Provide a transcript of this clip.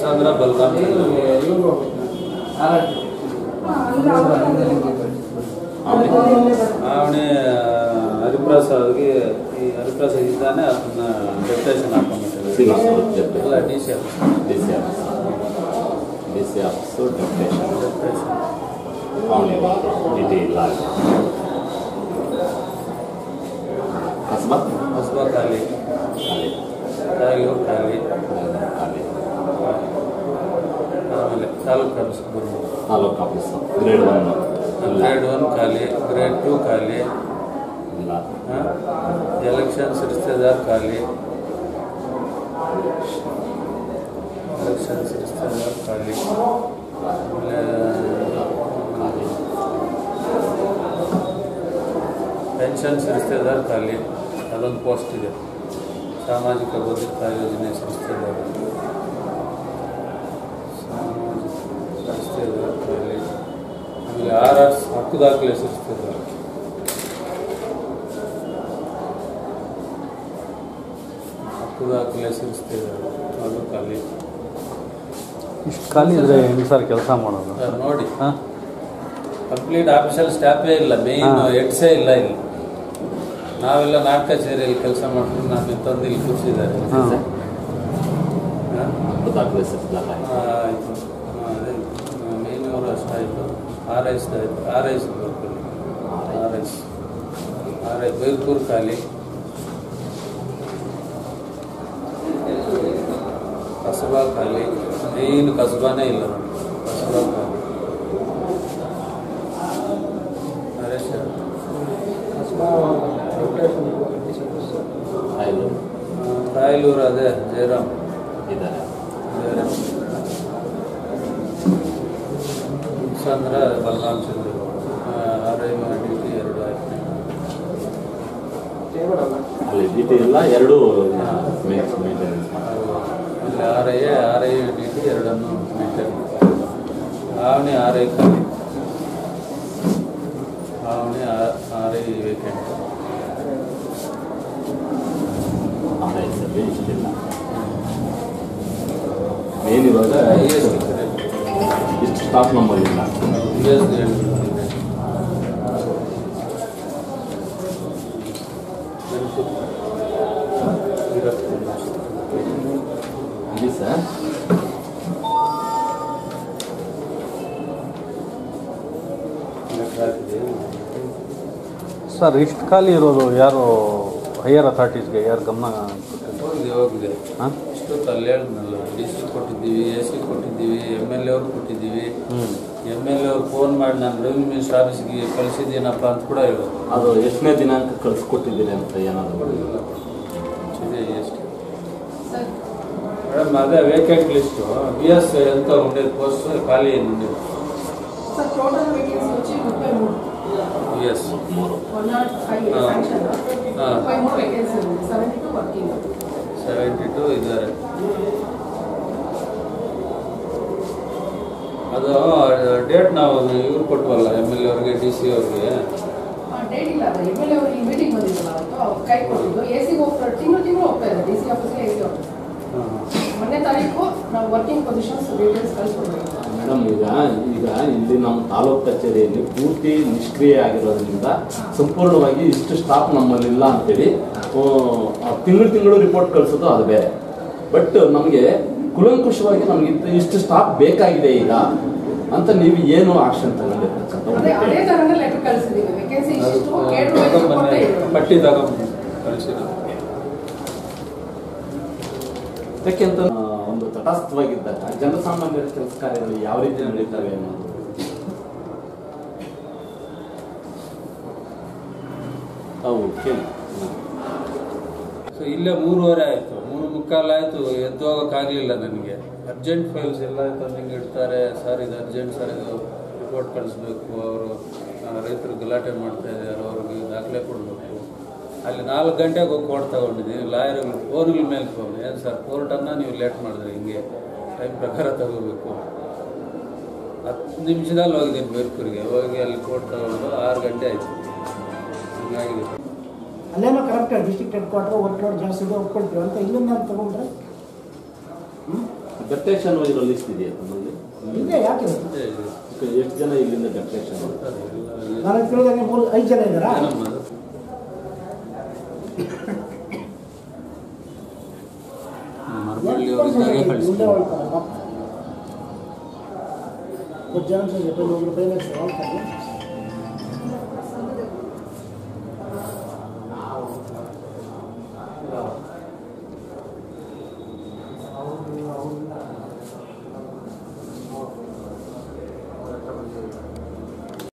ಸಾಂದ್ರ ಬಲರಾಮ್ ಅವನೇ ಹರಿಪ್ರಸಾದ್ಗೆ ಈ ಹರಿಪ್ರಸಾದ್ ಇದ್ದಾನೆ ಅದನ್ನ ಡೆಪ್ಟೇಷನ್ ಹಾಕೊಂಡ್ಬಿಟ್ಟಿದ್ದಾರೆ ಎಲ್ಲ D C D C office D C office deputation deputation ಅವನಿಗೆ ಡಿ ಟಿ ಇಲ್ಲ ಕಸ್ಬಾ ಹೊಸಬ ಖಾಲಿ ಖಾಲಿ ರಾಯಲೂರು ಖಾಲಿ ಖಾಲಿ ಆಮೇಲೆ ತಾಲೂಕು ಆಫೀಸ್ ಬರ್ಬೋದು. Taluk office grade one grade one ಖಾಲಿ ಗ್ರೇಡ್ ಟು ಖಾಲಿ. ಇಲ್ಲ. ಎಲೆಕ್ಷನ್ಸ್ ರಿಶ್ತೆದಾರ್ ಖಾಲಿ. ಎಲೆಕ್ಷನ್ಸ್ ರಿಶ್ತೆದಾರ್ ಖಾಲಿ. ಪೆನ್ಷನ್ಸ್ ರಿಶ್ತೆದಾರ್ ಖಾಲಿ. ಅದೊಂದು ಪೋಸ್ಟ್ ಇದೆ. ಸಾಮಾಜಿಕ ಭದ್ರತಾ ಯೋಜನೆ ರಿಶ್ತೆದಾರ್ ಸಾಮಾಜಿಕ ರಿಶ್ತೆದಾರ್ ಖಾಲಿ ಆರ್ ಹಕ್ಕು ದಾಖಲೆ ರಿಶ್ತೆದಾರ್ ಹಕ್ಕು ದಾಖಲೆ ರಿಶ್ತೆದಾರ್ ಅದು ಖಾಲಿ. ಇಷ್ಟು ಖಾಲಿ ಇದ್ರೆ ಹೆಂಗೆ ಸರ್ ಕೆಲಸ ಮಾಡೋದು? ಸರ್ ನೋಡಿ. ಹಾಂ? ಕಂಪ್ಲೀಟ್ ಆಫೀಸಲ್ ಸ್ಟಾಫೇ ಇಲ್ಲ. ಮೇನ್ ಎಡ್ಸೇ ಹೆಡ್ಸೇ ಇಲ್ಲ ಇಲ್ಲಿ. ನಾವೆಲ್ಲ ನಾಟಕ ಕಚೇರಿಯಲ್ಲಿ ಕೆಲಸ ಮಾಡ್ತೀವಿ ನಾನು ತಂದು ಇಲ್ಲಿ ಕೂರಿಸಿದ್ದಾರೆ. ಆಯಿತು. ಮೇನ್ ಅವರು ಅಷ್ಟಾಯಿತು ಆರ್ ಐಸ್ ಆಯಿತು R Is R Is R I ಬೇರ್ಪುರ್ ಖಾಲಿ ಕಸಬಾ ಖಾಲಿ ಮೇಯ್ನ್ ಕಸಬಾನೇ ಇಲ್ಲ ನಮ್ಗೆ. ಕಸಬಾ ಖಾಲಿ ನರೇಶ್ ಫೈಲು ರಾಯಲೂರು ಅದೇ ಜಯರಾಮ್ ಇದ್ದಾರೆ Jayaram Chandra Balaram Chandra R I D T ಎರಡು ಆಯ್ತು. ಅಲ್ಲಿ? ಡಿ ಟಿ ಇಲ್ಲ ಎರಡು ಅಲ್ಲಿ R I R I D T ಎರಡನ್ನು ಮೇಂಟೈನ್ ಆವಣಿ ಆರ್ ಐ ಖಾಲಿ. Avani R I vacant R I ಸಲ್ಲಿ ಇಷ್ಟಿಲ್ಲ ಮೇನ್ ಇವಾಗ ಇಷ್ಟು ಸ್ಟಾಫ್ ನಮ್ಮಲ್ಲಿಲ್ಲ ಇಲ್ಲಿ ಸರ್ ಸರ್ ಇಷ್ಟು ಖಾಲಿ ಇರೋದು ಯಾರು ಹೈಯರ್ ಅಥಾರಿಟೀಸ್ಗೆ ಯಾರು ಗಮನ ಕೊಟ್ಟಿದ್ದು ಹೋಗಿದೆ? ಇಷ್ಟು ಅಲ್ಲಿ ಹೇಳಿದ್ನಲ್ಲ ಡಿ ಸಿ ಕೊಟ್ಟಿದ್ದೀವಿ ಎ ಸಿ ಕೊಟ್ಟಿದ್ದೀವಿ ಎಂ ಎಲ್ ಎ ಅವ್ರು ಕೊಟ್ಟಿದ್ದೀವಿ. ಎಂ ಎಲ್ ಎ ಅವ್ರು ಫೋನ್ ಮಾಡಿ ನಾನು ರೆವಿನ್ಯೂ ಮಿನಿಸ್ಟರ್ ಆಫೀಸ್ಗೆ ಕಳಿಸಿದ್ದೀನಪ್ಪ ಅಂತ ಕೂಡ ಹೇಳೋದು ಅದು ಎಷ್ಟನೇ ದಿನಾಂಕ ಕಳಿಸ್ಕೊಟ್ಟಿದ್ದೀರಿ ಅಂತ ಏನಾದರೂ ಎಷ್ಟು? ಮೇಡಮ್ ಅದೇ ವೇಕೆಂಟ್ ಲಿಸ್ಟು ಬಿ ಎಸ್ ಎಂತ ಒಂದೇ ಕೋರ್ಸ್ ಖಾಲಿ ಏನು ಎಸ್ ಹಾಂ. ಸೆವೆಂಟಿ ಟು ಇದ್ದಾರೆ. ಅದು ಡೇಟ್ ನಾವು ಇವ್ರು ಕೊಟ್ವಲ್ಲ ಎಂ ಎಲ್ ಎ ಅವ್ರಿಗೆ ಡಿ ಸಿ ಅವ್ರಿಗೆ. ಮೊನ್ನೆ ತಾರೀಕು ನಾವು ವರ್ಕಿಂಗ್ ಪೊಸಿಷನ್ಸ್ ಡೀಟೇಲ್ಸ್ ಕಳಿಸ್ಕೊಡ್ಬೇಕು. ಮೇಡಮ್ ಈಗ ಈಗ ಇಲ್ಲಿ ನಮ್ಮ ತಾಲೂಕು ಕಚೇರಿಯಲ್ಲಿ ಪೂರ್ತಿ ನಿಷ್ಕ್ರಿಯ ಆಗಿರೋದ್ರಿಂದ ಸಂಪೂರ್ಣವಾಗಿ ಇಷ್ಟು ಸ್ಟಾಫ್ ನಮ್ಮಲ್ಲಿಲ್ಲ ಅಂತೇಳಿ ತಿಂಗಳು ತಿಂಗಳು ರಿಪೋರ್ಟ್ ಕಳಿಸೋದು ಅದು ಬೇರೆ. ಬಟ್ ನಮಗೆ ಕುಲಂಕುಷವಾಗಿ ನಮ್ಗೆ ಇಷ್ಟು ಸ್ಟಾಫ್ ಬೇಕಾಗಿದೆ ಈಗ ಅಂತ ನೀವು ಏನು ಆಕ್ಷನ್ ತಗೊಂಡಿರ್ತಕ್ಕಂಥ ಯಾಕೆಂತ ತಟಸ್ಥವಾಗಿದ್ದಾಗ ಜನಸಾಮಾನ್ಯರ ಕೆಲಸ ಕಾರ್ಯಗಳು ಯಾವ ರೀತಿ ನಡೀತವೆ ಅನ್ನೋದು. ಹ್ಮ್. ಸೊ, ಇಲ್ಲೇ ಮೂರುವರೆ ಆಯಿತು. ಮೂರು ಮುಕ್ಕಾಲು ಆಯಿತು. ಎದ್ದು ಹೋಗೋಕ್ಕಾಗಲಿಲ್ಲ ನನಗೆ. ಅರ್ಜೆಂಟ್ ಫೈಲ್ಸ್ ಎಲ್ಲ ತಂದಿಂಗೆ ಇಡ್ತಾರೆ. ಸರ್ ಇದು ಅರ್ಜೆಂಟ್ ಸರ್ ಇದು ರಿಪೋರ್ಟ್ ಕಳಿಸ್ಬೇಕು. ಅವರು ರೈತರು ಗಲಾಟೆ ಮಾಡ್ತಾ ಇದ್ದಾರೆ. ಅವ್ರಿಗೆ ದಾಖಲೆ ಕೊಡಬೇಕು. ಅಲ್ಲಿ ನಾಲ್ಕು ಗಂಟೆಗೆ ಹೋಗಿ ಕೋರ್ಟ್ ತಗೊಂಡಿದ್ದೀವಿ ಲಾಯರ್ಗಳು ಫೋನ್ಗಳ ಮೇಲೆ ಫೋನ್ ಏನು ಸರ್ ಕೋರ್ಟನ್ನು ನೀವು ಲೇಟ್ ಮಾಡಿದ್ರೆ ಹಿಂಗೆ ಟೈಮ್ ಪ್ರಕಾರ ತಗೋಬೇಕು ಹತ್ತು ನಿಮಿಷದಲ್ಲಿ ಹೋಗಿದ್ದೀನಿ ಬೇರ್ಪುರಿಗೆ ಹೋಗಿ ಅಲ್ಲಿ ಕೋರ್ಟ್ ತಗೊಂಡು ಆರು ಗಂಟೆ ಆಯಿತು ಹಿಂಗಾಗಿದೆ ಅಲ್ಲೇನೋ correct district head quarter work load ಜಾಸ್ತಿ ಇದೆ ಒಪ್ಕೊಳ್ತೀವಿ ಅಂತ ಇಲ್ಲಿಂದ ನಾನು ತಗೊಂಡ್ರೆ ಡೆಪ್ಟೇಷನ್ ಇರೋ ಲಿಸ್ಟ್ ಇದೆಯಾ ತಮ್ಮಲ್ಲಿ ಇದೆ ಯಾಕೆ. ಎಷ್ಟು ಜನ ಇಲ್ಲಿಂದ ಡೆಪ್ಟೇಷನ್. ನನಗೆ ತಿಳಿದಂಗೆ ಮೂರು ಐದು ಜನ ಇದ್ದಾರಾ ಏನಮ್ಮ ಅದು? ಹ್ಮ್, ಮರಬಳ್ಳಿ ಅವರಿದ್ದಾಗ ಮುಂದೆ ಕಳಿಸ್ತೀನಿ ಹೊಳ್ತಾರೆ ಪಾಪ. ಕೊಟ್ಟು ಜನ ಜೊತೆ ಹೋಗ್ಬಿಟ್ಟು ಪೇಮೆಂಟ್ಸ್ ಹೊಳ್ತಾರೆ